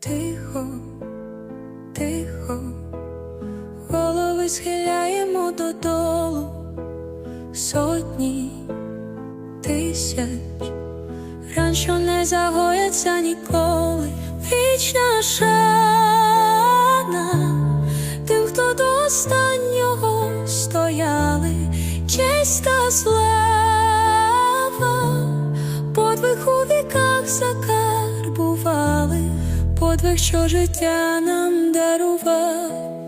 Тихо, тихо, голови схиляємо додолу. Сотні тисяч, ран, що не загояться ніколи, вічна шана. Тим, хто до останнього стояли, честь та слава, що життя нам дарував.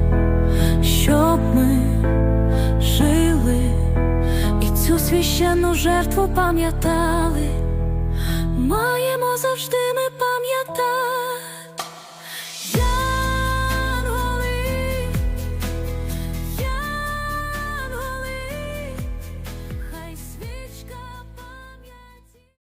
щоб ми жили і цю священну жертву пам'ятали. Маємо завжди